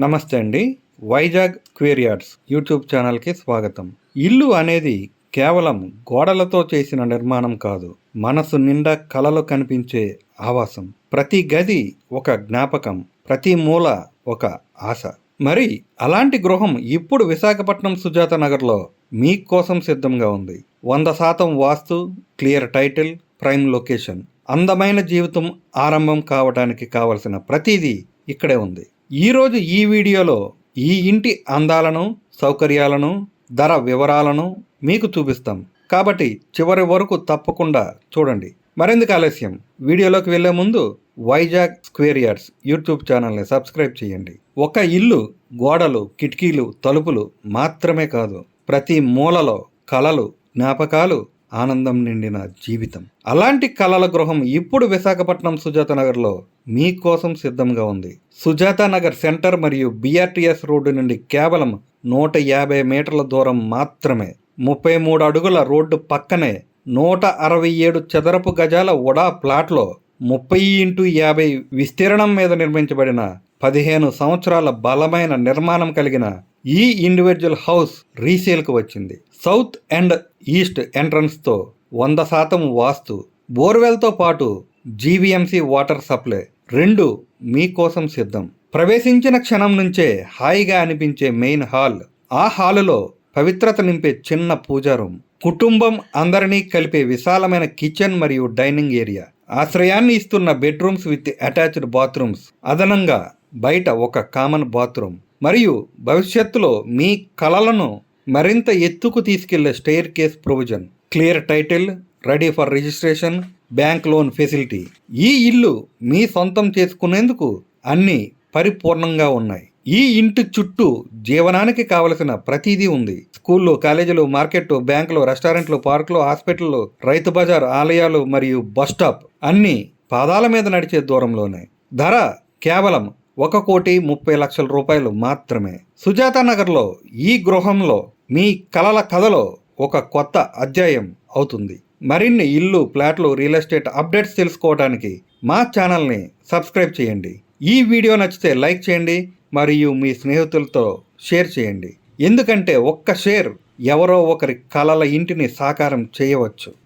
నమస్తే అండి. వైజాగ్ క్వేరియార్డ్స్ యూట్యూబ్ ఛానల్కి స్వాగతం. ఇల్లు అనేది కేవలం గోడలతో చేసిన నిర్మాణం కాదు మనసు నిండా కలలు కనిపించే ఆవాసం. ప్రతి గది ఒక జ్ఞాపకం ప్రతి మూల ఒక ఆశ. మరి అలాంటి గృహం ఇప్పుడు విశాఖపట్నం సుజాత నగర్లో మీకోసం సిద్ధంగా ఉంది. వంద శాతం vastu clear title prime location. అందమైన జీవితం ఆరంభం కావడానికి కావలసిన ప్రతిదీ ఇక్కడే ఉంది. ఈరోజు ఈ వీడియోలో ఈ ఇంటి అందాలను సౌకర్యాలను ధర వివరాలను మీకు చూపిస్తాం. కాబట్టి చివరి వరకు తప్పకుండా చూడండి. మరెందుకు ఆలస్యం? వీడియోలోకి వెళ్ళే ముందు వైజాగ్ స్క్వేర్ యార్డ్స్ యూట్యూబ్ ఛానల్ని సబ్స్క్రైబ్ చేయండి. ఒక ఇల్లు గోడలు కిటికీలు తలుపులు మాత్రమే కాదు ప్రతి మూలలో కళలు జ్ఞాపకాలు ఆనందం నిండిన జీవితం. అలాంటి కలల గృహం ఇప్పుడు విశాఖపట్నం సుజాత నగర్లో మీకోసం సిద్ధంగా ఉంది. సుజాత నగర్ సెంటర్ మరియు బీఆర్టీఎస్ రోడ్డు నుండి కేవలం నూట యాభై మీటర్ల దూరం మాత్రమే. ముప్పై మూడు అడుగుల రోడ్డు పక్కనే నూట అరవై ఏడు చదరపు గజాల ఉడా ప్లాట్లో ముప్పై ఇంటూ యాభై విస్తీర్ణం మీద నిర్మించబడిన పదిహేను సంవత్సరాల బలమైన నిర్మాణం కలిగిన ఈ ఇండివిజువల్ హౌస్ రీసేల్కు వచ్చింది. సౌత్ అండ్ ఈస్ట్ ఎంట్రన్స్తో వంద శాతం వాస్తు బోర్వెల్తో పాటు జీవీఎంసీ వాటర్ సప్లై రెండు మీకోసం సిద్ధం. ప్రవేశించిన క్షణం నుంచే హాయిగా అనిపించే మెయిన్ హాల్ ఆ హాలులో పవిత్రత నింపే చిన్న పూజా రూమ్ కుటుంబం అందరినీ కలిపే విశాలమైన కిచెన్ మరియు డైనింగ్ ఏరియా ఆశ్రయాన్ని ఇస్తున్న బెడ్రూమ్స్ విత్ అటాచ్డ్ బాత్రూమ్స్ అదనంగా బయట ఒక కామన్ బాత్రూమ్ మరియు భవిష్యత్తులో మీ కలలను మరింత ఎత్తుకు తీసుకెళ్ళే staircase provision. Clear title ready for registration bank loan facility. ఈ ఇల్లు మీ సొంతం చేసుకునేందుకు అన్ని పరిపూర్ణంగా ఉన్నాయి. ఈ ఇంటి చుట్టూ జీవనానికి కావలసిన ప్రతిదీ ఉంది. స్కూళ్ళు కాలేజీలు మార్కెట్ బ్యాంకులు రెస్టారెంట్లు పార్కులు హాస్పిటల్లు రైతు బజార్ ఆలయాలు మరియు బస్ స్టాప్ అన్ని పాదాల మీద నడిచే దూరంలోనే. ధర కేవలం ఒక కోటి ముప్పై లక్షల రూపాయలు మాత్రమే. సుజాత నగర్లో ఈ గృహంలో మీ కలల కథలో ఒక కొత్త అధ్యాయం అవుతుంది. మరిన్ని ఇల్లు ప్లాట్లు రియల్ ఎస్టేట్ అప్డేట్స్ తెలుసుకోవడానికి మా ఛానల్ని సబ్స్క్రైబ్ చేయండి. ఈ వీడియో నచ్చితే లైక్ చేయండి మరియు మీ స్నేహితులతో షేర్ చేయండి. ఎందుకంటే ఒక్క షేర్ ఎవరో ఒకరి కలల ఇంటిని సాకారం చేయవచ్చు.